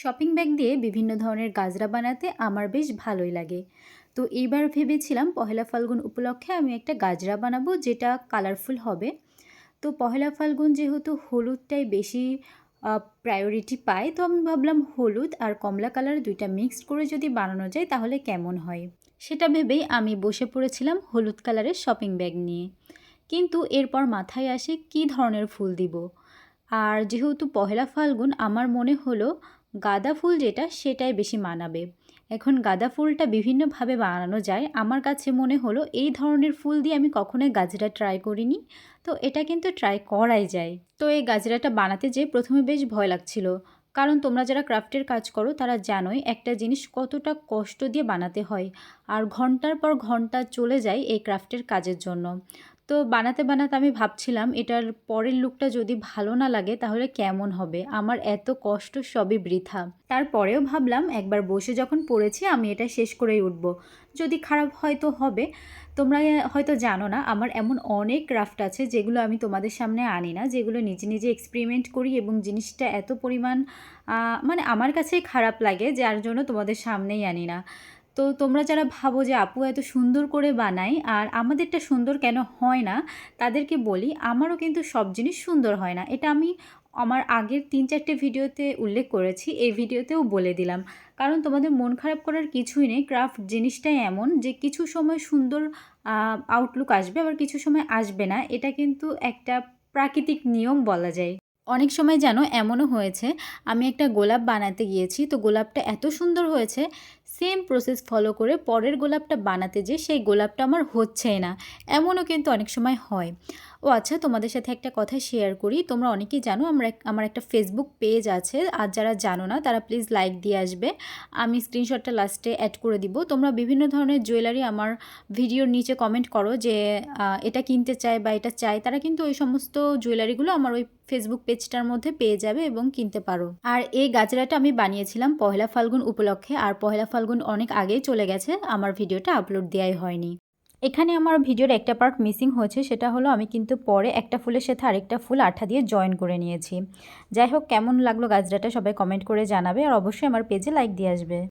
Shopping bag দিয়ে বিভিন্ন ধরনের গাজরা বানাতে আমার বেশ ভালোই লাগে। তো এইবার ভেবেছিলাম পহেলা ফাল্গুন উপলক্ষে আমি একটা গাজরা বানাবো যেটা কালারফুল হবে। তো পহেলা ফাল্গুন যেহেতু হলুদটাই বেশি প্রায়োরিটি পায়, তো আমি ভাবলাম হলুদ আর কমলা কালার দুইটা মিক্সড করে যদি বানানো যায় তাহলে কেমন হয়? সেটা ভেবেই আমি বসে পড়েছিলাম হলুদ কালারের শপিং ব্যাগ নিয়ে। কিন্তু এরপর মাথায় আসে কি ধরনের ফুল দিব? আর যেহেতু পহেলা ফাল্গুন আমার মনে হলো গাঁদা ফুল যেটা সেটাই বেশি মানাবে। এখন গাঁদা ফুলটা বিভিন্নভাবে বানানো যায়। আমার কাছে মনে হলো এই ধরনের ফুল দিয়ে আমি কখনোই গাজরা ট্রাই করিনি। তো এটা কিন্তু ট্রাই করাই যায়। তো এই গাজরাটা বানাতে যেয়ে প্রথমে বেশ ভয় লাগছিল। কারণ তোমরা যারা ক্রাফটের কাজ করো তারা জানোই একটা জিনিস কতটা কষ্ট দিয়ে বানাতে হয়। আর ঘণ্টার পর ঘণ্টা চলে যায় এই ক্রাফটের কাজের জন্য। তো বানাতে বানাতে আমি ভাবছিলাম, এটার পরের লুকটা যদি ভালো না লাগে তাহলে কেমন হবে? আমার এত কষ্ট, সবই বৃথা। তারপরেও ভাবলাম, একবার বসে যখন পড়েছি, আমি এটা শেষ করেই উঠব। যদি খারাপ হয়তো হবে। তোমরা হয়তো জানো না, আমার এমন অনেক ক্রাফট আছে যেগুলো আমি তোমাদের সামনে আনি না, যেগুলো নিজে নিজে এক্সপেরিমেন্ট করি এবং জিনিসটা এত পরিমাণ মানে আমার কাছেই খারাপ লাগে, যার জন্য তোমাদের সামনেই আনি না। তো তোমরা যারা ভাবো যে আপু এত সুন্দর করে বানাই আর আমাদেরটা সুন্দর কেন হয় না, তাদেরকে বলি আমারও কিন্তু সব জিনিস সুন্দর হয় না। এটা আমি আমার আগের তিন চারটে ভিডিওতে উল্লেখ করেছি, এই ভিডিওতেও বলে দিলাম। কারণ তোমাদের মন খারাপ করার কিছুই নেই, ক্রাফট জিনিসটাই এমন যে কিছু সময় সুন্দর আউটলুক আসবে, আবার কিছু সময় আসবে না। এটা কিন্তু একটা প্রাকৃতিক নিয়ম বলা যায়। অনেক সময় যেন এমনও হয়েছে, আমি একটা গোলাপ বানাতে গিয়েছি, তো গোলাপটা এত সুন্দর হয়েছে সেম প্রসেস ফলো করে পরের গোলাপটা বানাতে যে সেই গোলাপটা আমার হচ্ছেই না। এমনও কিন্তু অনেক সময় হয়। ও আচ্ছা তোমাদের সাথে একটা কথা শেয়ার করি। তোমরা অনেকেই জানো, আমরা আমার একটা ফেসবুক পেজ আছে। আর যারা জানো না, তারা প্লিজ লাইক দিয়ে আসবে। আমি স্ক্রিনশটটা লাস্টে অ্যাড করে দিব। তোমরা বিভিন্ন ধরনের জুয়েলারি আমার ভিডিওর নিচে কমেন্ট করো যে এটা কিনতে চায় বা এটা চায়। তারা কিন্তু ওই সমস্ত জুয়েলারিগুলো আমার ওই ফেসবুক পেজটার মধ্যে পেয়ে যাবে এবং কিনতে পারো। আর এই গাজরাটা আমি বানিয়েছিলাম পহেলা ফাল্গুন উপলক্ষে। আর পহেলা ফাল্গুন অনেক আগেই চলে গেছে। আমার ভিডিওটা আপলোড দেওয়াই হয়নি। এখানে আমার ভিডিওর একটা পার্ট মিসিং হয়েছে, সেটা হলো আমি কিন্তু পরে একটা ফুলের সাথে আরেকটা ফুল আঠা দিয়ে জয়েন করে নিয়েছি। যাই হোক, কেমন লাগল গাজরাটা সবাই কমেন্ট করে জানাবে আর অবশ্যই আমার পেজে লাইক দিয়ে আসবে।